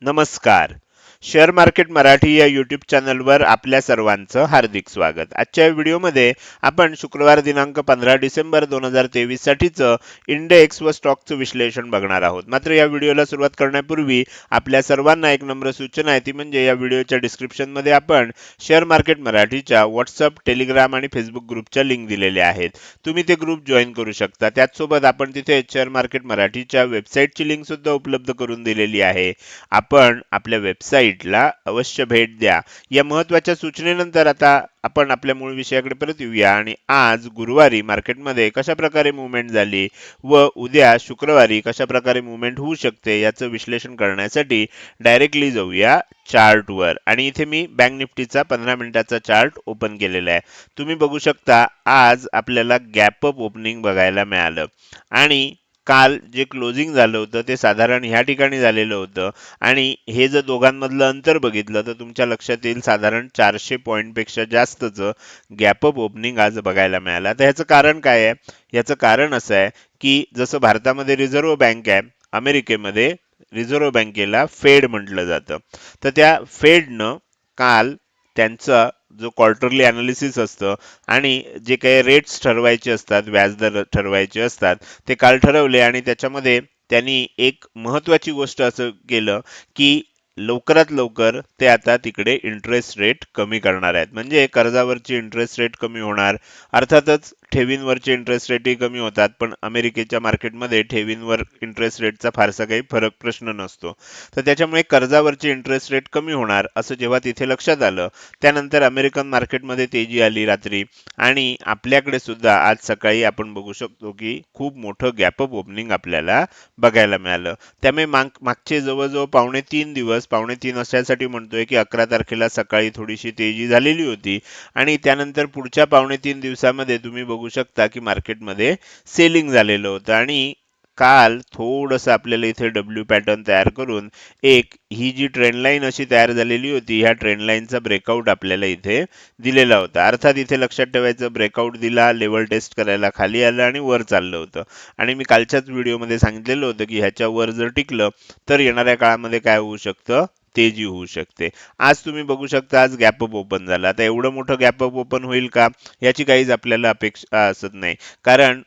Namaskar. Share market Marathi या YouTube चॅनलवर आपल्या सर्वांचं हार्दिक स्वागत. आजच्या व्हिडिओमध्ये आपण शुक्रवार दिनांक पंधरा डिसेंबर दोन हजार तेवीस साठीचं इंडेक्स व स्टॉकचं विश्लेषण बघणार आहोत. मात्र या व्हिडिओला सुरुवात करण्यापूर्वी आपल्या सर्वांना एक नम्र सूचना आहे ती म्हणजे या व्हिडिओच्या डिस्क्रिप्शनमध्ये आपण शेअर मार्केट मराठीच्या व्हॉट्सअप टेलिग्राम आणि फेसबुक ग्रुपच्या लिंक दिलेल्या आहेत. तुम्ही ते ग्रुप जॉईन करू शकता. त्याचसोबत आपण तिथे शेअर मार्केट मराठीच्या वेबसाईटची लिंक सुद्धा उपलब्ध करून दिलेली आहे. आपण आपल्या वेबसाईट वेबसाईटला अवश्य भेट द्या. या महत्त्वाच्या सूचनेनंतर आता आपण आपल्या मूळ विषयाकडे परत येऊया आणि आज गुरुवारी मार्केटमध्ये कशा प्रकारे मुवमेंट झाली व उद्या शुक्रवारी कशा प्रकारे मुवमेंट होऊ शकते याचं विश्लेषण करण्यासाठी डायरेक्टली जाऊया चार्टवर. आणि इथे मी बँक निफ्टीचा पंधरा मिनिटाचा चार्ट ओपन केलेला आहे. तुम्ही बघू शकता आज आपल्याला गॅप अप ओपनिंग बघायला मिळालं. आणि काल जे क्लोजिंग झालं होतं ते साधारण ह्या ठिकाणी झालेलं होतं. आणि हे जर दोघांमधलं अंतर बघितलं तर तुमच्या लक्षात येईल साधारण चारशे पॉईंटपेक्षा जास्तचं गॅपअप ओपनिंग आज बघायला मिळालं. तर ह्याचं कारण काय आहे? याचं कारण असं आहे की जसं भारतामध्ये रिझर्व्ह बँक आहे अमेरिकेमध्ये रिझर्व्ह बँकेला फेड म्हटलं जातं. तर त्या फेडनं काल त्यांचं जो क्वार्टरली अनालिसिस असतं आणि जे काही रेट्स ठरवायचे असतात व्याजदर ठरवायचे असतात ते काल ठरवले आणि त्याच्यामध्ये त्यांनी एक महत्वाची गोष्ट असं केलं की लवकरात लवकर ते आता तिकडे इंटरेस्ट रेट कमी करणार आहेत. म्हणजे कर्जावरची इंटरेस्ट रेट कमी होणार. अर्थातच ठेवींवरचे इंटरेस्ट रेटही कमी होतात पण अमेरिकेच्या मार्केटमध्ये ठेवींवर इंटरेस्ट रेटचा फारसा काही फरक प्रश्न नसतो. तर त्याच्यामुळे कर्जावरचे इंटरेस्ट रेट कमी होणार असं जेव्हा तिथे लक्षात आलं त्यानंतर अमेरिकन मार्केटमध्ये तेजी आली रात्री. आणि आपल्याकडे सुद्धा आज सकाळी आपण बघू शकतो की खूप मोठं गॅपअप ओपनिंग आपल्याला बघायला मिळालं. त्यामुळे माग मागचे जवळजवळ पावणे तीन दिवस पावणे तीन अशासाठी म्हणतोय की अकरा तारखेला सकाळी थोडीशी तेजी झालेली होती. आणि त्यानंतर पुढच्या पावणे तीन दिवसामध्ये तुम्ही बघू शकता की मार्केटमध्ये सेलिंग झालेलं होतं. आणि काल थोडंसं आपल्याला इथे डब्ल्यू पॅटर्न तयार करून एक ही जी ट्रेंडलाईन अशी तयार झालेली होती ह्या ट्रेंड लाईनचा ब्रेकआउट आपल्याला इथे दिलेला होता. अर्थात इथे लक्षात ठेवायचं ब्रेकआउट दिला लेवल टेस्ट करायला खाली आलं आणि वर चाललं होतं. आणि मी कालच्याच व्हिडिओमध्ये सांगितलेलं होतं की ह्याच्या वर जर टिकलं तर येणाऱ्या काळामध्ये काय होऊ शकतं? तेजी होऊ शकते. आज तुम्ही बघू शकता आज गॅपअप ओपन झाला. आता एवढं मोठं गॅपअप ओपन होईल का? याची काहीच आपल्याला अपेक्षा असत नाही. कारण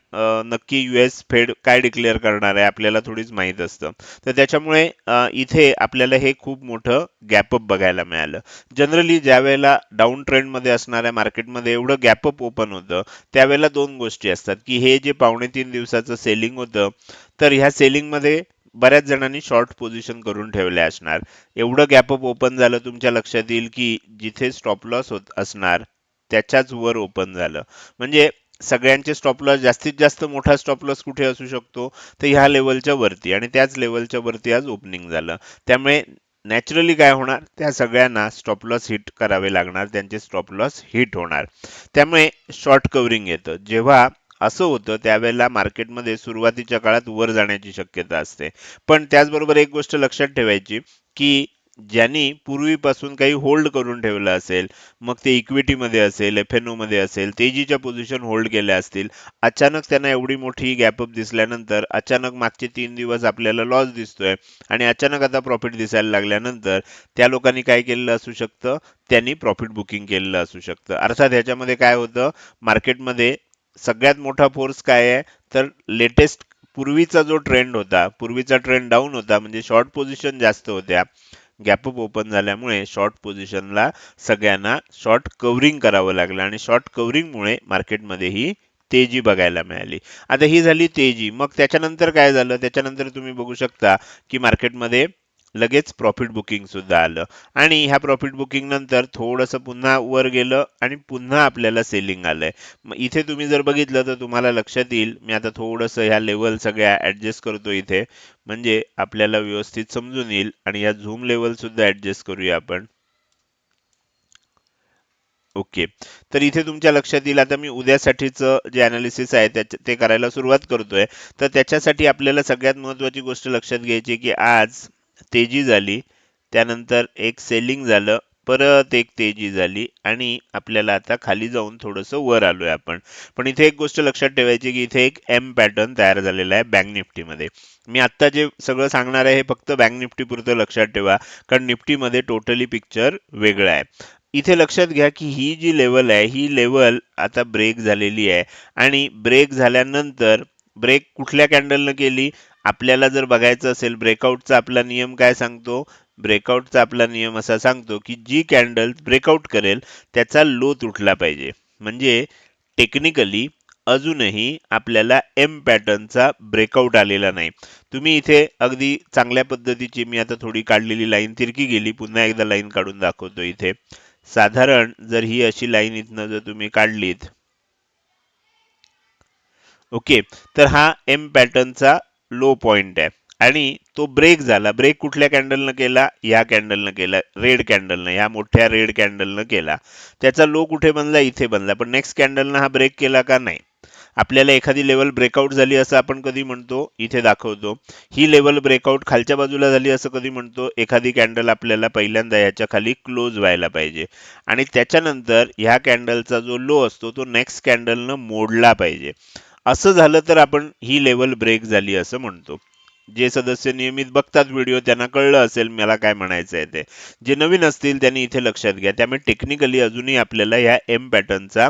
नक्की युएस फेड काय डिक्लेअर करणार आहे आपल्याला थोडीच माहीत असतं. तर त्याच्यामुळे इथे आपल्याला हे खूप मोठं गॅपअप बघायला मिळालं. जनरली ज्या वेळेला डाऊन ट्रेंडमध्ये असणाऱ्या मार्केटमध्ये एवढं गॅपअप ओपन होतं त्यावेळेला दोन गोष्टी असतात. की हे जे पावणे तीन दिवसाचं सेलिंग होतं तर ह्या सेलिंगमध्ये बऱ्याच जणांनी शॉर्ट पोझिशन करून ठेवले असणार. एवढं गॅपअप ओपन झालं तुमच्या लक्षात येईल की जिथे स्टॉप लॉस होत असणार त्याच्याच वर ओपन झालं. म्हणजे सगळ्यांचे स्टॉप लॉस जास्तीत जास्त मोठा स्टॉप लॉस कुठे असू शकतो? तर ह्या लेवलच्या वरती आणि त्याच लेवलच्या वरती आज ओपनिंग झालं. त्यामुळे नॅचरली काय होणार? त्या सगळ्यांना स्टॉप लॉस हिट करावे लागणार त्यांचे स्टॉप लॉस हिट होणार. त्यामुळे शॉर्ट कव्हरिंग येतं. जेव्हा असं होतं त्यावेळेला मार्केटमध्ये सुरुवातीच्या काळात वर जाण्याची शक्यता असते. पण त्याचबरोबर एक गोष्ट लक्षात ठेवायची की ज्यांनी पूर्वीपासून काही होल्ड करून ठेवलं असेल मग ते इक्विटीमध्ये असेल एफ एनमध्ये असेल तेजीच्या पोझिशन होल्ड केल्या असतील अचानक त्यांना एवढी मोठी गॅपअप दिसल्यानंतर अचानक मागचे तीन दिवस आपल्याला लॉस दिसतोय आणि अचानक आता प्रॉफिट दिसायला लागल्यानंतर त्या लोकांनी काय केलेलं असू शकतं? त्यांनी प्रॉफिट बुकिंग केलेलं असू शकतं. अर्थात ह्याच्यामध्ये काय होतं? मार्केटमध्ये सगळ्यात मोठा फोर्स काय आहे? तर लेटेस्ट पूर्वीचा जो ट्रेंड होता पूर्वीचा ट्रेंड डाऊन होता म्हणजे शॉर्ट पोझिशन जास्त होत्या. गॅपअप ओपन झाल्यामुळे शॉर्ट पोझिशनला सगळ्यांना शॉर्ट कव्हरिंग करावं लागलं आणि शॉर्ट कव्हरिंगमुळे मार्केटमध्ये ही तेजी बघायला मिळाली. आता ही झाली तेजी. मग त्याच्यानंतर काय झालं? त्याच्यानंतर तुम्ही बघू शकता की मार्केटमध्ये लगेच प्रॉफिट बुकिंग सुद्धा आलं. आणि ह्या प्रॉफिट बुकिंग नंतर थोडंसं पुन्हा वर गेलं आणि पुन्हा आपल्याला सेलिंग आलंय. मग इथे तुम्ही जर बघितलं तर तुम्हाला लक्षात येईल मी आता थोडंसं ह्या लेवल सगळ्या ऍडजस्ट करतो इथे. म्हणजे आपल्याला व्यवस्थित समजून येईल आणि या झूम लेवल सुद्धा ऍडजस्ट करूया आपण. ओके तर इथे तुमच्या लक्षात येईल आता मी उद्यासाठीचं जे अनालिसिस आहे त्याच्या ते करायला सुरुवात करतोय. तर त्याच्यासाठी आपल्याला सगळ्यात महत्वाची गोष्ट लक्षात घ्यायची की आज तेजी झाली. त्यानंतर एक सेलिंग झालं परत एक तेजी झाली आणि आपल्याला आता खाली जाऊन थोडंसं वर आलोय आपण. पण इथे एक गोष्ट लक्षात ठेवायची की इथे एक एम पॅटर्न तयार झालेला आहे बँक निफ्टीमध्ये मी आत्ता जे सगळं सांगणार आहे हे फक्त बँक निफ्टी पुरतं लक्षात ठेवा कारण निफ्टीमध्ये टोटली पिक्चर वेगळं आहे. इथे लक्षात घ्या की ही जी लेवल आहे ही लेवल आता ब्रेक झालेली आहे. आणि ब्रेक झाल्यानंतर ब्रेक कुठल्या कॅन्डलनं केली? आपल्याला जर बघायचं असेल ब्रेकआउटचा आपला नियम काय सांगतो? ब्रेकआउटचा आपला नियम असा सांगतो की जी कॅन्डल ब्रेकआउट करेल त्याचा लो तुटला पाहिजे. म्हणजे टेक्निकली अजूनही आपल्याला एम पॅटर्नचा ब्रेकआउट आलेला नाही. तुम्ही इथे अगदी चांगल्या पद्धतीची मी आता थोडी काढलेली लाईन तिरकी गेली पुन्हा एकदा लाईन काढून दाखवतो इथे. साधारण जर ही अशी लाईन इथनं जर तुम्ही काढलीत. ओके तर हा एम पॅटर्नचा लो पॉइंट आहे. आणि तो ब्रेक झाला. ब्रेक कुठल्या कॅन्डलनं केला? या कॅन्डलनं केला. रेड कॅन्डलनं ह्या मोठ्या रेड कॅन्डलनं केला. त्याचा लो कुठे बनला? इथे बनला. पण नेक्स्ट कॅन्डलनं हा ब्रेक केला का? नाही. आपल्याला एखादी लेवल ब्रेकआउट झाली असं आपण कधी म्हणतो इथे दाखवतो. ही लेवल ब्रेकआउट खालच्या बाजूला झाली असं कधी म्हणतो एखादी कॅन्डल आपल्याला पहिल्यांदा याच्या खाली क्लोज व्हायला पाहिजे. आणि त्याच्यानंतर ह्या कॅन्डलचा जो लो असतो तो नेक्स्ट कॅन्डलनं मोडला पाहिजे. असं झालं तर आपण ही लेवल ब्रेक झाली असं म्हणतो. जे सदस्य नियमित बघतात व्हिडिओ त्यांना कळलं असेल मला काय म्हणायचं आहे ते. जे नवीन असतील त्यांनी इथे लक्षात घ्या. त्यामुळे टेक्निकली अजूनही आपल्याला ह्या एम पॅटर्नचा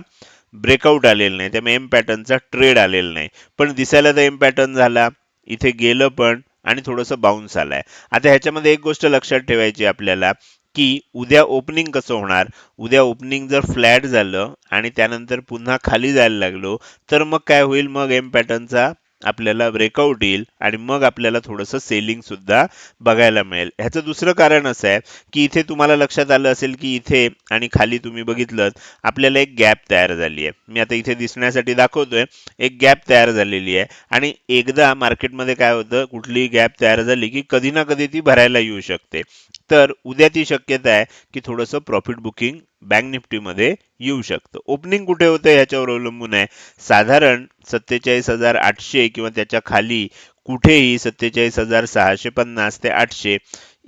ब्रेकआउट आलेला नाही. त्यामुळे एम पॅटर्नचा ट्रेड आलेला नाही. पण दिसायला तर एम पॅटर्न झाला. इथे गेलं पण आणि थोडंसं बाउन्स आलाय. आता ह्याच्यामध्ये एक गोष्ट लक्षात ठेवायची आपल्याला. की उद्या ओपनिंग कसं होणार? उद्या ओपनिंग जर फ्लॅट झालं आणि त्यानंतर पुन्हा खाली जायला लागलो तर मग काय होईल? मग एम पॅटर्नचा आपल्याला ब्रेकआउट येईल आणि मग आपल्याला थोडंसं सेलिंग सुद्धा बघायला मिळेल. ह्याचं दुसरं कारण असं आहे की इथे तुम्हाला लक्षात आलं असेल की इथे आणि खाली तुम्ही बघितलं आपल्याला एक गॅप तयार झाली आहे. मी आता इथे दिसण्यासाठी दाखवतोय एक गॅप तयार झालेली आहे. आणि एकदा मार्केटमध्ये काय होतं कुठलीही गॅप तयार झाली की कधी ना कधी ती भरायला येऊ शकते. तर उद्या ती शक्यता आहे की थोडंसं प्रॉफिट बुकिंग बँक निफ्टीमध्ये येऊ शकतं. ओपनिंग कुठे होतं याच्यावर अवलंबून आहे? साधारण सत्तेचाळीस हजार आठशे किंवा त्याच्याखाली कुठेही सत्तेचाळीस हजार सहाशे पन्नास ते आठशे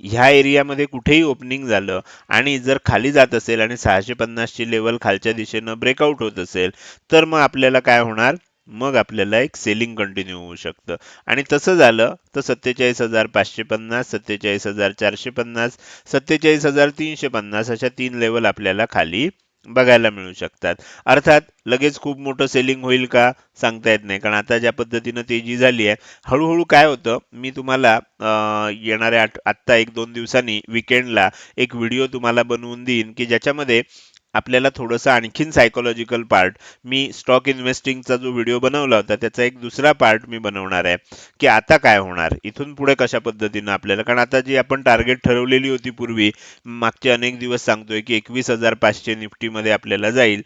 ह्या एरियामध्ये कुठेही ओपनिंग झालं आणि जर खाली जात असेल आणि सहाशे पन्नासची लेवल खालच्या दिशेनं ब्रेकआउट होत असेल तर मग आपल्याला काय होणार? मग आपल्याला एक सेलिंग कंटिन्यू होऊ शकतं. आणि तसं झालं तर सत्तेचाळीस हजार पाचशे पन्नास सत्तेचाळीस हजार चारशे पन्नास सत्तेचाळीस हजार तीनशे पन्नास अशा तीन लेवल आपल्याला खाली बघायला मिळू शकतात. अर्थात लगेच खूप मोठं सेलिंग होईल का सांगता येत नाही. कारण आता ज्या पद्धतीनं तेजी झाली आहे हळूहळू काय होतं मी तुम्हाला येणाऱ्या आत्ता एक दोन दिवसांनी विकेंडला एक व्हिडिओ तुम्हाला बनवून देईन की ज्याच्यामध्ये आपल्याला थोडंसं आणखीन सायकोलॉजिकल पार्ट मी स्टॉक इन्व्हेस्टिंगचा जो व्हिडिओ बनवला होता त्याचा एक दुसरा पार्ट मी बनवणार आहे की आता काय होणार इथून पुढे कशा पद्धतीनं आपल्याला कारण आता जी आपण टार्गेट ठरवलेली होती पूर्वी मागचे अनेक दिवस सांगतोय की एकवीस हजार पाचशे निफ्टीमध्ये आपल्याला जाईल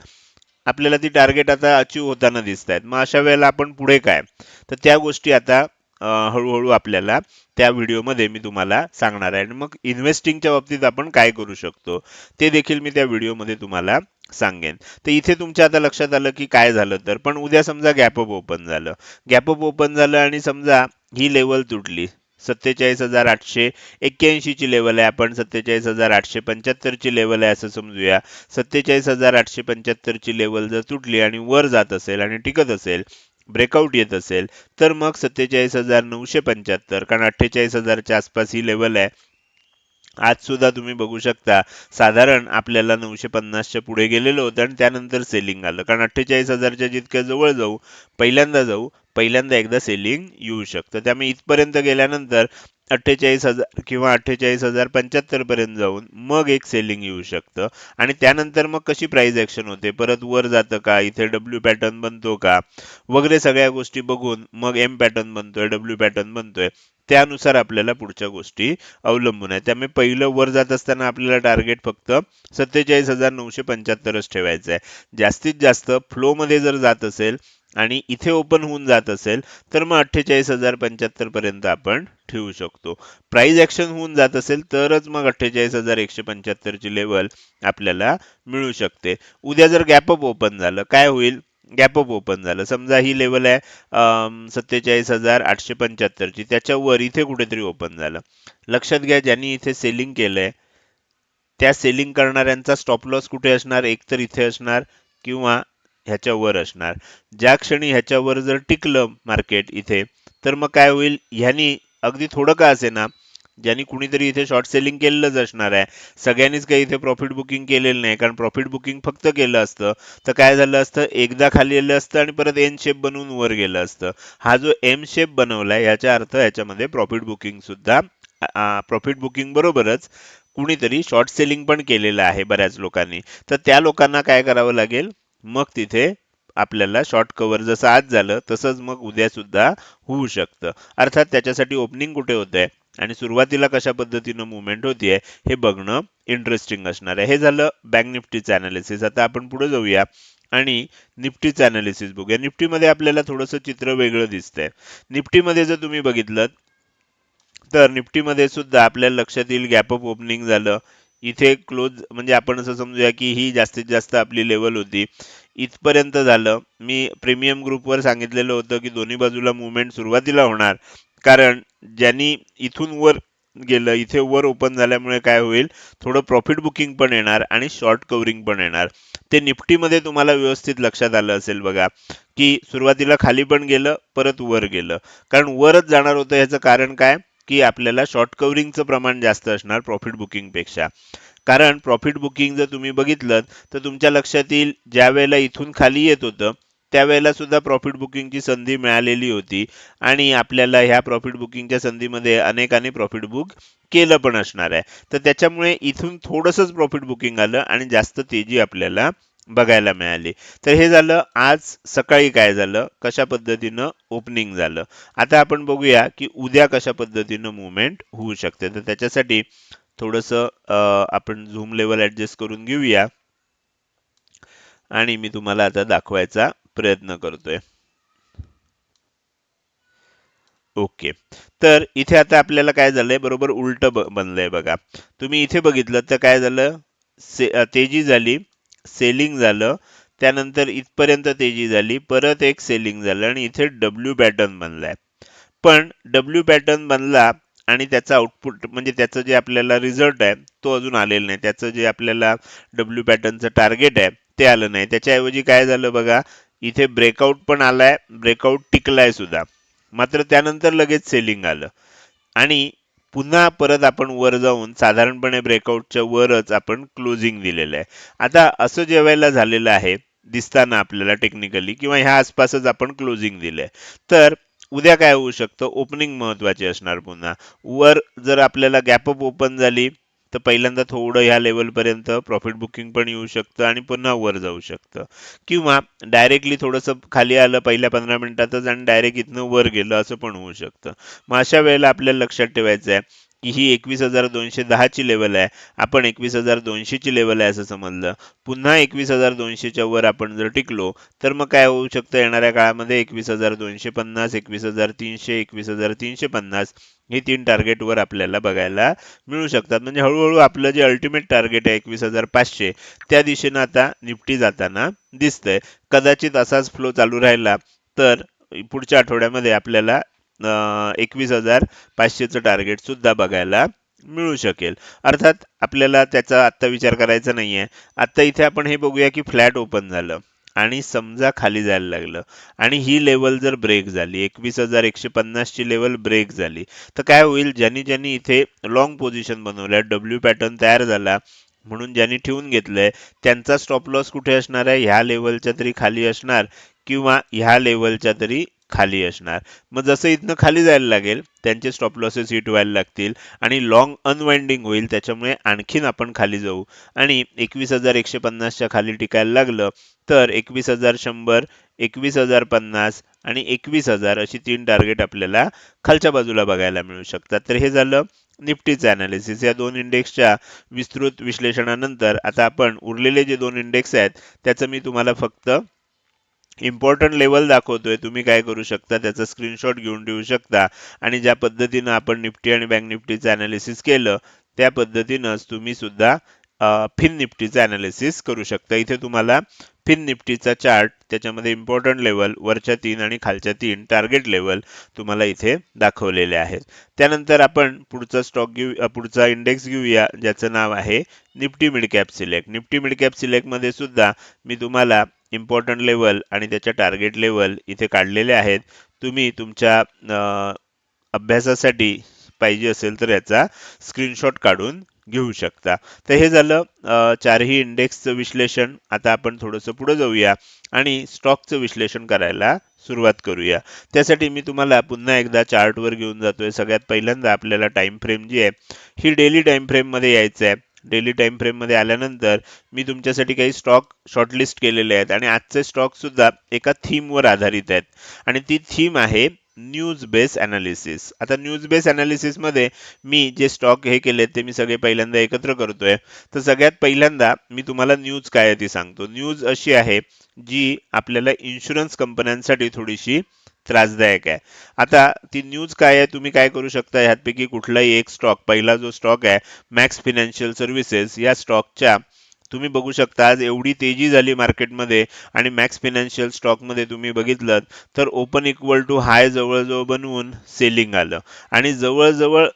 आपल्याला ती टार्गेट आता अचीव होताना दिसत आहेत मग अशा वेळेला आपण पुढे काय? तर त्या गोष्टी आता हळूहळू आपल्याला त्या व्हिडिओमध्ये मी तुम्हाला सांगणार आहे. आणि मग इन्व्हेस्टिंगच्या बाबतीत आपण काय करू शकतो ते देखील मी त्या व्हिडिओमध्ये तुम्हाला सांगेन. तर इथे तुमच्या आता लक्षात आलं की काय झालं तर पण उद्या समजा गॅपअप ओपन झालं. गॅपअप ओपन झालं आणि समजा ही लेवल तुटली. सत्तेचाळीस हजार आठशे एक्क्याऐंशीची लेवल आहे. आपण सत्तेचाळीस हजार आठशे पंच्याहत्तरची लेवल आहे असं समजूया. सत्तेचाळीस हजार आठशे पंच्याहत्तरची लेवल जर तुटली आणि वर जात असेल आणि टिकत असेल ब्रेकआउट येत असेल तर मग सत्तेचाळीस हजार नऊशे पंच्याहत्तर कारण अठ्ठेचाळीस हजारच्या आसपास ही लेवल आहे. आज सुद्धा तुम्ही बघू शकता साधारण आपल्याला नऊशे पन्नासच्या पुढे गेलेलो होतं आणि त्यानंतर सेलिंग आलं. कारण अठ्ठेचाळीस हजारच्या जितक्या जवळ जाऊ पहिल्यांदा जाऊ पहिल्यांदा एकदा सेलिंग येऊ शकतं. त्यामुळे इथपर्यंत गेल्यानंतर अठ्ठेचाळीस हजार किंवा अठ्ठेचाळीस हजार पंच्याहत्तरपर्यंत जाऊन मग एक सेलिंग येऊ शकतं. आणि त्यानंतर मग कशी प्राईज ॲक्शन होते? परत वर जातं का? इथे डब्ल्यू पॅटर्न बनतो का? वगैरे सगळ्या गोष्टी बघून मग एम पॅटर्न बनतोय डब्ल्यू पॅटर्न बनतोय. त्यानुसार आपल्याला पुढच्या गोष्टी अवलंबून आहे. त्यामुळे पहिलं वर जात असताना आपल्याला टार्गेट फक्त सत्तेचाळीस हजार नऊशे पंच्याहत्तरच ठेवायचं आहे. जास्तीत जास्त फ्लोमध्ये जर जात असेल आणि इथे ओपन होऊन जात असेल तर मग अठ्ठेचाळीस हजार पंच्याहत्तर पर्यंत आपण ठेवू शकतो. प्राइस ऍक्शन होऊन जात असेल तरच मग अठ्ठेचाळीस हजार एकशे पंच्याहत्तर ची लेवल आपल्याला मिळू शकते. उद्या जर गॅपअप ओपन झालं काय होईल? गॅपअप ओपन झालं. समजा ही लेवल आहे सत्तेचाळीस हजार आठशे पंच्याहत्तर ची. त्याच्यावर इथे कुठेतरी ओपन झालं. लक्षात घ्या ज्यांनी इथे सेलिंग केलंय त्या सेलिंग करणाऱ्यांचा स्टॉप लॉस कुठे असणार? एक तर इथे असणार किंवा ह्याच्यावर असणार. ज्या क्षणी ह्याच्यावर जर टिकलं मार्केट इथे तर मग काय होईल? ह्यानी अगदी थोडं का असे ना ज्यांनी कुणीतरी इथे शॉर्ट सेलिंग केलेलंच असणार आहे. सगळ्यांनीच काही इथे प्रॉफिट बुकिंग केलेलं नाही कारण प्रॉफिट बुकिंग फक्त केलं असतं. तर काय झालं असतं? एकदा खाली आलं असतं आणि परत एन शेप बनवून वर गेलं असतं. हा जो एम शेप बनवलाय याचा अर्थ याच्यामध्ये प्रॉफिट बुकिंग सुद्धा प्रॉफिट बुकिंग बरोबरच कुणीतरी शॉर्ट सेलिंग पण केलेलं आहे बऱ्याच लोकांनी. तर त्या लोकांना काय करावं लागेल? मग तिथे आपल्याला शॉर्ट कव्हर जसं आज झालं तसंच मग उद्या सुद्धा होऊ शकतं. अर्थात त्याच्यासाठी ओपनिंग कुठे होत आहे आणि सुरुवातीला कशा पद्धतीनं मुवमेंट होतीये हे बघणं इंटरेस्टिंग असणार आहे. हे झालं बँक निफ्टीचं अनालिसिस आता आपण पुढे जाऊया आणि निफ्टीचं अनालिसिस बघूया. निफ्टीमध्ये आपल्याला थोडंसं चित्र वेगळं दिसतंय. निफ्टीमध्ये जर तुम्ही बघितलं तर निफ्टीमध्ये सुद्धा आपल्याला लक्षात येईल गॅप अप ओपनिंग झालं. इथे क्लोज म्हणजे आपण असं समजूया की ही जास्तीत जास्त आपली लेवल होती. इथपर्यंत झालं. मी प्रीमियम ग्रुपवर सांगितलेलं होतं की दोन्ही बाजूला मुवमेंट सुरुवातीला होणार. कारण ज्यांनी इथून वर गेलं इथे वर ओपन झाल्यामुळे काय होईल? थोडं प्रॉफिट बुकिंग पण येणार आणि शॉर्ट कव्हरिंग पण येणार. ते निफ्टीमध्ये तुम्हाला व्यवस्थित लक्षात आलं असेल बघा की सुरुवातीला खाली पण गेलं परत वर गेलं. कारण वरच जाणार होतं याचं कारण काय? की आपल्याला शॉर्ट कव्हरिंगचं प्रमाण जास्त असणार प्रॉफिट बुकिंगपेक्षा कारण प्रॉफिट बुकिंग जर तुम्ही बघितलं तर तुमच्या लक्षात येईल ज्या वेळेला इथून खाली येत होतं त्यावेळेला सुद्धा प्रॉफिट बुकिंगची संधी मिळालेली होती. आणि आपल्याला ह्या प्रॉफिट बुकिंगच्या संधीमध्ये अनेकांनी प्रॉफिट बुक केलं पण असणार आहे. तर त्याच्यामुळे इथून थोडंसंच प्रॉफिट बुकिंग आलं आणि जास्त तेजी आपल्याला बघायला मिळाली. तर हे झालं आज सकाळी काय झालं? कशा पद्धतीनं ओपनिंग झालं? आता आपण बघूया की उद्या कशा पद्धतीनं मुवमेंट होऊ शकते. तर त्याच्यासाठी थोडंसं आपण झूम लेवल ॲडजस्ट करून घेऊया. आणि मी तुम्हाला आता दाखवायचा प्रयत्न करतोय. ओके. तर इथे आता आपल्याला काय झालंय? बरोबर उलट बनलंय बघा. तुम्ही इथे बघितलं तर काय झालं? तेजी झाली. सेलिंग झालं त्यानंतर इथपर्यंत तेजी झाली परत एक सेलिंग झालं आणि इथे डब्ल्यू पॅटर्न बनलाय. पण डब्ल्यू पॅटर्न बनला आणि त्याचा आउटपुट म्हणजे त्याचं जे आपल्याला रिझल्ट आहे तो अजून आलेला नाही. त्याचं जे आपल्याला डब्ल्यू पॅटर्नचं टार्गेट आहे ते आलं नाही. त्याच्याऐवजी काय झालं बघा इथे ब्रेकआउट पण आलाय ब्रेकआउट टिकलाय सुद्धा. मात्र त्यानंतर लगेच सेलिंग आलं. आणि पुन्हा परत आपण वर जाऊन साधारणपणे ब्रेकआउटच्या वरच आपण क्लोजिंग दिलेलं आहे. आता असं जेवायला झालेलं आहे दिसताना आपल्याला टेक्निकली किंवा ह्या आसपासच आपण क्लोजिंग दिलंय. तर उद्या काय होऊ शकतं? ओपनिंग महत्वाची असणार पुन्हा. वर जर आपल्याला गॅप अप ओपन झाली तर पहिल्यांदा थोडं ह्या लेवलपर्यंत प्रॉफिट बुकिंग पण येऊ शकतं आणि पुन्हा वर जाऊ शकतं. किंवा डायरेक्टली थोडंसं खाली आलं पहिल्या पंधरा मिनिटातच आणि डायरेक्ट इथनं वर गेलं असं पण होऊ शकतं. मग अशा वेळेला आपल्याला लक्षात ठेवायचं आहे की ही एकवीस हजार दोनशे दहाची लेवल आहे. आपण एकवीस हजार दोनशेची लेवल आहे असं समजलं. पुन्हा एकवीस हजार दोनशेच्या वर आपण जर टिकलो तर मग काय होऊ शकतं? येणाऱ्या काळामध्ये एकवीस हजार दोनशे पन्नास एकवीस हजार तीनशे एकवीस हजार तीनशे पन्नास हे तीन टार्गेट वर आपल्याला बघायला मिळू शकतात. म्हणजे हळूहळू आपलं जे अल्टिमेट टार्गेट आहे एकवीस हजार पाचशे त्या दिशेनं आता निपटी जाताना दिसतंय. कदाचित असाच फ्लो चालू राहिला तर पुढच्या आठवड्यामध्ये आपल्याला एकवीस हजार पाचशेचं टार्गेट सुद्धा बघायला मिळू शकेल. अर्थात आपल्याला त्याचा आत्ता विचार करायचा नाहीये. आता इथे आपण हे बघूया की फ्लॅट ओपन झालं आणि समजा खाली जायला लागलं आणि ही लेवल जर ब्रेक झाली एकवीस हजार एकशे पन्नासची लेवल ब्रेक झाली तर काय होईल? ज्यांनी ज्यांनी इथे लॉंग पोझिशन बनवल्या डब्ल्यू पॅटर्न तयार झाला म्हणून ज्यांनी ठेवून घेतलंय त्यांचा स्टॉप लॉस कुठे असणार आहे? ह्या लेवलच्या तरी खाली असणार किंवा ह्या लेवलच्या तरी खाली असणार. मग जसं इथनं खाली जायला लागेल त्यांचे स्टॉप लॉसेस हिट व्हायला लागतील आणि लॉंग अनवाइंडिंग होईल त्याच्यामुळे आणखीन आपण खाली जाऊ. आणि एकवीस हजार एकशे पन्नासच्या खाली टिकायला लागलं तर एकवीस हजार शंभर एकवीस हजार पन्नास आणि एकवीस हजार अशी तीन टार्गेट आपल्याला खालच्या बाजूला बघायला मिळू शकतात. तर हे झालं निफ्टीचं अनालिसिस या दोन इंडेक्सच्या विस्तृत विश्लेषणानंतर आता आपण उरलेले जे दोन इंडेक्स आहेत त्याचं मी तुम्हाला फक्त इम्पॉर्टंट लेवल दाखवतोय. तुम्ही काय करू शकता? त्याचा स्क्रीनशॉट घेऊन ठेवू शकता. आणि ज्या पद्धतीनं आपण निफ्टी आणि बँक निफ्टीचं अनालिसिस केलं त्या पद्धतीनंच तुम्ही सुद्धा फिन निफ्टीचं अनालिसिस करू शकता. इथे तुम्हाला फिन निफ्टीचा चार्ट त्याच्यामध्ये इम्पॉर्टंट लेवल वरच्या तीन आणि खालच्या तीन टार्गेट लेवल तुम्हाला इथे दाखवलेले आहेत. त्यानंतर आपण पुढचा स्टॉक घेऊ पुढचा इंडेक्स घेऊया ज्याचं नाव आहे Nifty mid cap select Nifty mid cap सुद्धा मी तुम्हाला इम्पॉर्टंट लेवल आणि त्याच्या टार्गेट लेवल इथे काढलेले आहेत तुम्ही तुमच्या अभ्यासासाठी पाहिजे असेल तर याचा स्क्रीनशॉट काढून घेऊ शकता. तर हे झालं चारही इंडेक्सचं विश्लेषण. आता आपण थोडंसं पुढे जाऊया आणि स्टॉकचं विश्लेषण करायला सुरुवात करूया. त्यासाठी मी तुम्हाला पुन्हा एकदा चार्टवर घेऊन जातोय. सगळ्यात पहिल्यांदा आपल्याला टाइम फ्रेम जी आहे ही डेली टाइम फ्रेममध्ये यायचं आहे डेली टाइम फ्रेममध्ये आल्यानंतर मी तुमच्यासाठी काही स्टॉक शॉर्टलिस्ट केलेले आहेत आणि आजचे स्टॉक सुद्धा एका थीमवर आधारित आहेत. आणि ती थीम आहे न्यूज बेस अनालिसिस आता न्यूज बेस अनालिसिसमध्ये मी जे स्टॉक हे केले ते मी सगळे पहिल्यांदा एकत्र करतोय. तर सगळ्यात पहिल्यांदा मी तुम्हाला न्यूज काय आहे ती सांगतो. न्यूज अशी आहे जी आपल्याला इन्शुरन्स कंपन्यांसाठी थोडीशी त्रासदायक आहे. आता ती न्यूज काय आहे? तुम्ही काय करू शकता? ह्यापैकी कुठलाही एक स्टॉक पहिला जो स्टॉक आहे मॅक्स फिनान्शियल सर्व्हिसेस या स्टॉकच्या तुम्ही बघू शकता आज एवढी तेजी झाली मार्केटमध्ये आणि मॅक्स फिनान्शियल स्टॉकमध्ये तुम्ही बघितलं तर ओपन इक्वल टू हाय जवळजवळ बनवून सेलिंग आलं. आणि जवळजवळ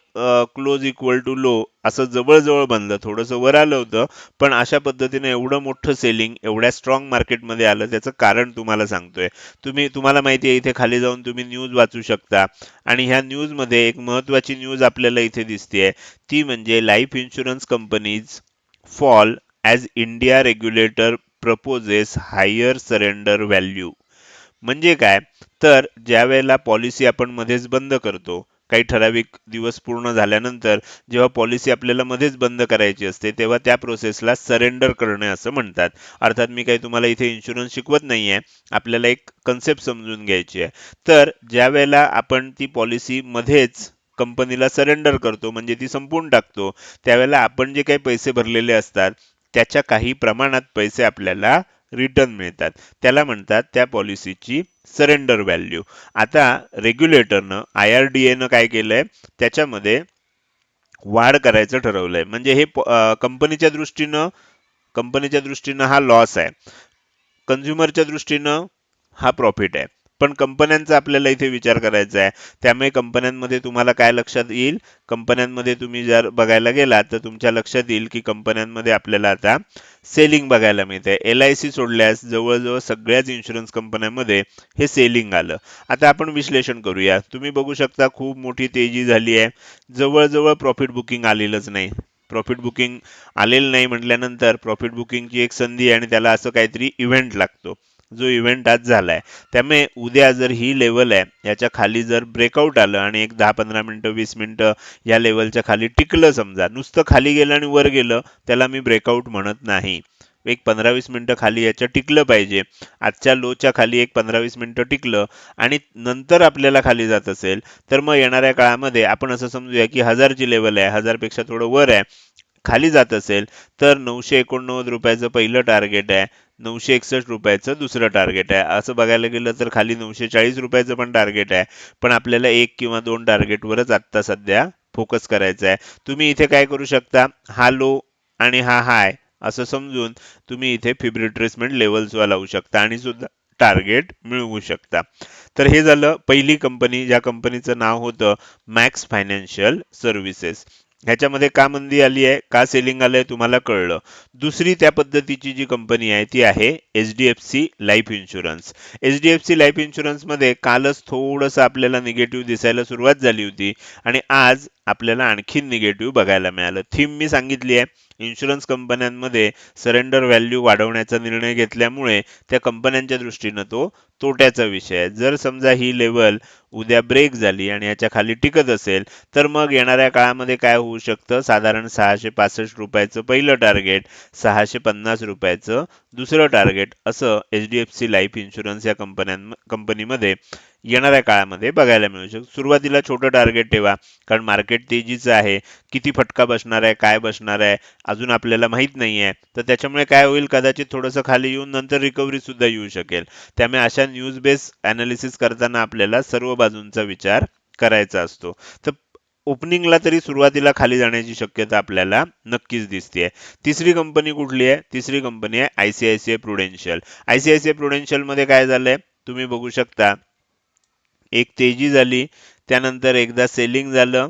क्लोज इक्वल टू लो असं जवळजवळ बनलं. थोडंसं वर आलं होतं पण अशा पद्धतीने एवढं मोठं सेलिंग एवढ्या स्ट्रॉंग मार्केटमध्ये आलं त्याचं कारण तुम्हाला सांगतोय. तुम्ही तुम्हाला माहिती आहे इथे खाली जाऊन तुम्ही न्यूज वाचू शकता. आणि ह्या न्यूजमध्ये एक महत्त्वाची न्यूज आपल्याला इथे दिसते ती म्हणजे life insurance companies fall as India regulator proposes higher surrender value म्हणजे काय? तर ज्या वेळेला पॉलिसी आपण मध्येच बंद करतो काही ठराविक दिवस पूर्ण झाल्यानंतर जेव्हा पॉलिसी आपल्याला मध्येच बंद करायची असते तेव्हा त्या प्रोसेसला सरेंडर करणे असं म्हणतात. अर्थात मी काही तुम्हाला इथे इन्शुरन्स शिकवत नाहीये आपल्याला एक कन्सेप्ट समजून घ्यायची आहे. तर ज्या वेळेला आपण ती पॉलिसी मध्येच कंपनीला सरेंडर करतो म्हणजे ती संपवून टाकतो त्यावेळेला आपण जे काही पैसे भरलेले असतात त्याच्या काही प्रमाणात पैसे आपल्याला रिटर्न मिळतात. त्याला म्हणतात त्या पॉलिसीची सरेंडर व्हॅल्यू आता रेग्युलेटरनं आय आर डी एनं काय केलंय? त्याच्यामध्ये वाढ करायचं ठरवलंय. म्हणजे हे कंपनीच्या दृष्टीनं कंपनीच्या दृष्टीनं हा लॉस आहे. कन्झ्युमरच्या दृष्टीनं हा प्रॉफिट आहे. पण कंपन्यांचा आपल्याला इथे विचार करायचा आहे. त्यामुळे कंपन्यांमध्ये तुम्हाला काय लक्षात येईल? कंपन्यांमध्ये तुम्ही जर बघायला गेलात तर तुमच्या लक्षात येईल की कंपन्यांमध्ये आपल्याला आता सेलिंग बघायला मिळते एल आय सी सोडल्यास जवळजवळ सगळ्याच इन्शुरन्स कंपन्यांमध्ये हे सेलिंग आलं. आता आपण विश्लेषण करूया. तुम्ही बघू शकता खूप मोठी तेजी झाली आहे. जवळजवळ प्रॉफिट बुकिंग आलेलंच नाही. प्रॉफिट बुकिंग आलेलं नाही म्हटल्यानंतर प्रॉफिट बुकिंगची एक संधी आहे आणि त्याला असं काहीतरी इव्हेंट लागतो. जो इव्हेंट आज झालाय त्यामुळे उद्या जर ही लेवल आहे याच्या खाली जर ब्रेकआउट आलं आणि एक दहा पंधरा मिनटं वीस मिनटं या लेवलच्या खाली टिकलं समजा नुसतं खाली गेलं आणि वर गेलं त्याला मी ब्रेकआउट म्हणत नाही. एक पंधरा वीस मिनटं खाली याच्या टिकलं पाहिजे. आजच्या लोच्या खाली एक पंधरा वीस मिनटं टिकलं आणि नंतर आपल्याला खाली जात असेल तर मग येणाऱ्या काळामध्ये आपण असं समजूया की हजारची लेवल आहे हजारपेक्षा थोडं वर आहे खाली जात असेल तर नऊशे एकोणनव्वद रुपयाचं पहिलं टार्गेट आहे नऊशे एकसष्ट रुपयाचं दुसरं टार्गेट आहे. असं बघायला गेलं तर खाली नऊशे चाळीस रुपयाचं पण टार्गेट आहे. पण आपल्याला एक किंवा दोन टार्गेटवरच आत्ता सध्या फोकस करायचा आहे. तुम्ही इथे काय करू शकता? हा लो आणि हा हाय असं समजून तुम्ही इथे फिब रिट्रेसमेंट लेवल्सवर लावू शकता आणि सुद्धा टार्गेट मिळवू शकता. तर हे झालं पहिली कंपनी ज्या कंपनीचं नाव होतं मॅक्स फायनान्शियल सर्व्हिसेस ह्याच्यामध्ये का मंदी आली आहे का सेलिंग आलंय तुम्हाला कळलं. दुसरी त्या पद्धतीची जी कंपनी आहे ती आहे H D F C life insurance H D F C life इन्शुरन्समध्ये कालच थोडंसं आपल्याला निगेटिव्ह दिसायला सुरुवात झाली होती आणि आज आपल्याला आणखीन निगेटिव्ह बघायला मिळालं. थीम मी सांगितली आहे इन्शुरन्स कंपन्यांमध्ये सरेंडर व्हॅल्यू वाढवण्याचा निर्णय घेतल्यामुळे त्या कंपन्यांच्या दृष्टीनं तो तोट्याचा विषय आहे. जर समजा ही लेवल उद्या ब्रेक झाली आणि याच्या खाली टिकत असेल तर मग येणाऱ्या काळामध्ये काय होऊ शकतं? साधारण सहाशे पासष्ट रुपयाचं पहिलं टार्गेट सहाशे पन्नास रुपयाचं दुसरं टार्गेट असं H D F C life insurance या कंपन्यां कंपनीमध्ये येणाऱ्या काळामध्ये बघायला मिळू शकतो. सुरुवातीला छोटं टार्गेट ठेवा कारण मार्केट तेजीचं आहे. किती फटका बसणार आहे काय बसणार आहे अजून आपल्याला माहीत नाही आहे. तर त्याच्यामुळे काय होईल? कदाचित थोडंसं खाली येऊन नंतर रिकव्हरी सुद्धा येऊ शकेल. त्यामुळे अशा न्यूज बेस अनालिसिस करताना आपल्याला सर्व बाजूंचा विचार करायचा असतो. तर ओपनिंगला तरी सुरुवातीला खाली जाण्याची शक्यता आपल्याला नक्कीच दिसते तिसरी कंपनी कुठली आहे? तिसरी कंपनी आहे आयसीआयसीआय प्रुडेन्शियल आयसीआयसीआय प्रुडेन्शियलमध्ये काय झालंय? तुम्ही बघू शकता एक तेजी झाली त्यानंतर एकदा सेलिंग झालं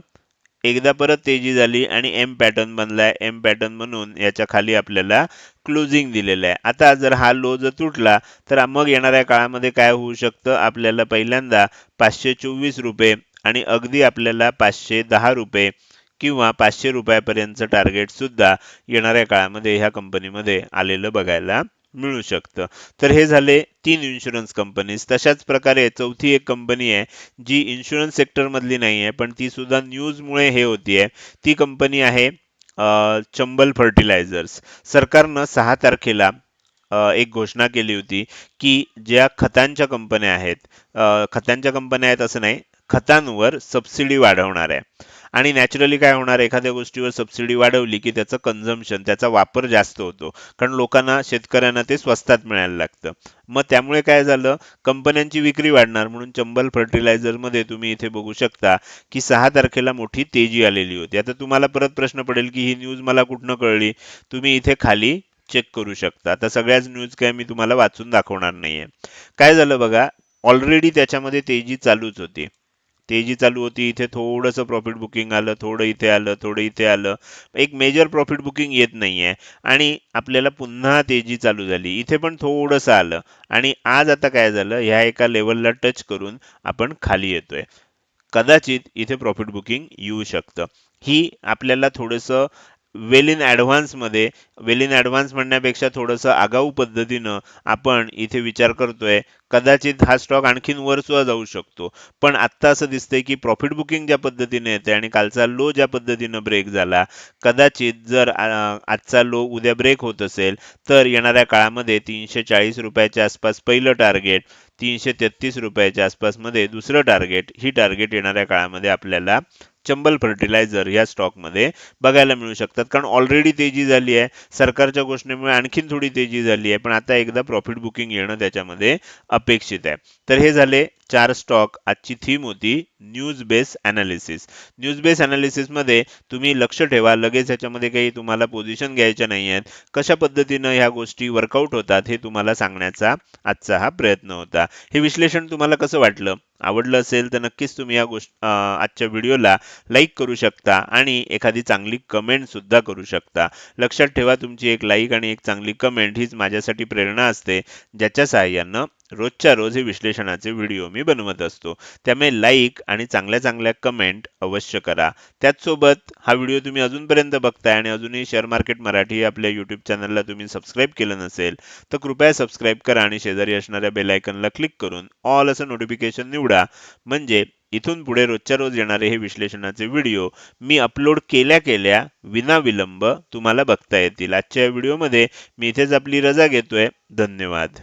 एकदा परत तेजी झाली आणि एम पॅटर्न बनलाय. एम पॅटर्न म्हणून याच्या खाली आपल्याला क्लोजिंग दिलेलं आहे. आता जर हा लो जर तुटला तर मग येणाऱ्या काळामध्ये काय होऊ शकतं? आपल्याला पहिल्यांदा पाचशे चोवीस रुपये आणि अगदी आपल्याला पाचशे दहा रुपये किंवा पाचशे रुपयापर्यंतचं टार्गेट सुद्धा येणाऱ्या काळामध्ये ह्या कंपनीमध्ये आलेलं बघायला मिळू शकतं. तर हे झाले तीन इन्शुरन्स कंपनीज तशाच प्रकारे चौथी एक कंपनी आहे जी इन्शुरन्स सेक्टर मधली नाही आहे पण ती सुद्धा न्यूजमुळे हे होती आहे. ती कंपनी आहे चंबल फर्टिलायझर्स सरकारनं सहा तारखेला एक घोषणा केली होती की ज्या खतांच्या कंपन्या आहेत खतांच्या कंपन्या आहेत असं नाही खतांवर सबसिडी वाढवणार आहे. आणि नॅचरली काय होणार एखाद्या गोष्टीवर सबसिडी वाढवली की त्याचं कन्झम्पशन त्याचा वापर जास्त होतो. कारण लोकांना शेतकऱ्यांना ते स्वस्तात मिळायला लागतं. मग त्यामुळे काय झालं कंपन्यांची विक्री वाढणार. म्हणून चंबल फर्टिलायझरमध्ये तुम्ही इथे बघू शकता की सहा तारखेला मोठी तेजी आलेली होती. आता तुम्हाला परत प्रश्न पडेल की ही न्यूज मला कुठनं कळली? तुम्ही इथे खाली चेक करू शकता. आता सगळ्याच न्यूज काय मी तुम्हाला वाचून दाखवणार नाहीये. काय झालं बघा ऑलरेडी त्याच्यामध्ये तेजी चालूच होती. तेजी चालू होती. इथे थोडंसं प्रॉफिट बुकिंग आलं थोडं इथे आलं थोडं इथे आलं. एक मेजर प्रॉफिट बुकिंग येत नाहीये. आणि आपल्याला पुन्हा तेजी चालू झाली. इथे पण थोडंसं आलं. आणि आज आता काय झालं? ह्या एका लेवलला टच करून आपण खाली येतोय. कदाचित इथे प्रॉफिट बुकिंग येऊ शकतं. ही आपल्याला थोडंसं वेल इन ॲडव्हान्समध्ये वेल इन ॲडव्हान्स म्हणण्यापेक्षा थोडंसं आगाऊ पद्धतीनं आपण इथे विचार करतोय. कदाचित हा स्टॉक आणखीन वर सुद्धा जाऊ शकतो. पण आत्ता असं दिसतंय की प्रॉफिट बुकिंग ज्या पद्धतीने येते आणि कालचा लो ज्या पद्धतीनं ब्रेक झाला कदाचित जर आजचा लो उद्या ब्रेक होत असेल तर येणाऱ्या काळामध्ये तीनशे चाळीस रुपयाच्या आसपास पहिलं टार्गेट तीनशे तेहतीस रुपयाच्या आसपासमध्ये दुसरं टार्गेट ही टार्गेट येणाऱ्या काळामध्ये आपल्याला चंबल फर्टिलायझर या स्टॉकमध्ये बघायला मिळू शकतात. कारण ऑलरेडी तेजी झाली आहे. सरकारच्या घोषणेमुळे आणखीन थोडी तेजी झाली आहे. पण आता एकदा प्रॉफिट बुकिंग येणं त्याच्यामध्ये अपेक्षित आहे. तर हे झाले चार स्टॉक आजची थीम होती news base analysis news base अनालिसिसमध्ये तुम्ही लक्ष ठेवा लगेच ह्याच्यामध्ये काही तुम्हाला पोझिशन घ्यायच्या नाही आहेत. कशा पद्धतीनं ह्या गोष्टी वर्कआउट होतात हे तुम्हाला सांगण्याचा आजचा हा प्रयत्न होता. हे विश्लेषण तुम्हाला कसं वाटलं? आवडलं असेल तर नक्कीच तुम्ही या गोष्ट आजच्या व्हिडिओला लाईक करू शकता आणि एखादी चांगली कमेंट सुद्धा करू शकता. लक्षात ठेवा तुमची एक लाईक आणि एक चांगली कमेंट हीच माझ्यासाठी प्रेरणा असते ज्याच्या सहाय्यानं रोजच्या रोज हे विश्लेषणाचे व्हिडिओ मी बनवत असतो. त्यामुळे लाईक आणि चांगल्या चांगल्या कमेंट अवश्य करा. त्याचसोबत हा व्हिडिओ तुम्ही अजूनपर्यंत बघताय आणि अजूनही शेअर मार्केट मराठी आपल्या यूट्यूब चॅनलला तुम्ही सबस्क्राईब केलं नसेल तर कृपया सबस्क्राईब करा आणि शेजारी असणाऱ्या बेलायकनला क्लिक करून ऑल असं नोटिफिकेशन निवडा. म्हणजे इथून पुढे रोजच्या रोज येणारे हे विश्लेषणाचे व्हिडिओ मी अपलोड केल्या केल्या विनाविलंब तुम्हाला बघता येतील. आजच्या व्हिडिओमध्ये मी इथेच आपली रजा घेतोय. धन्यवाद.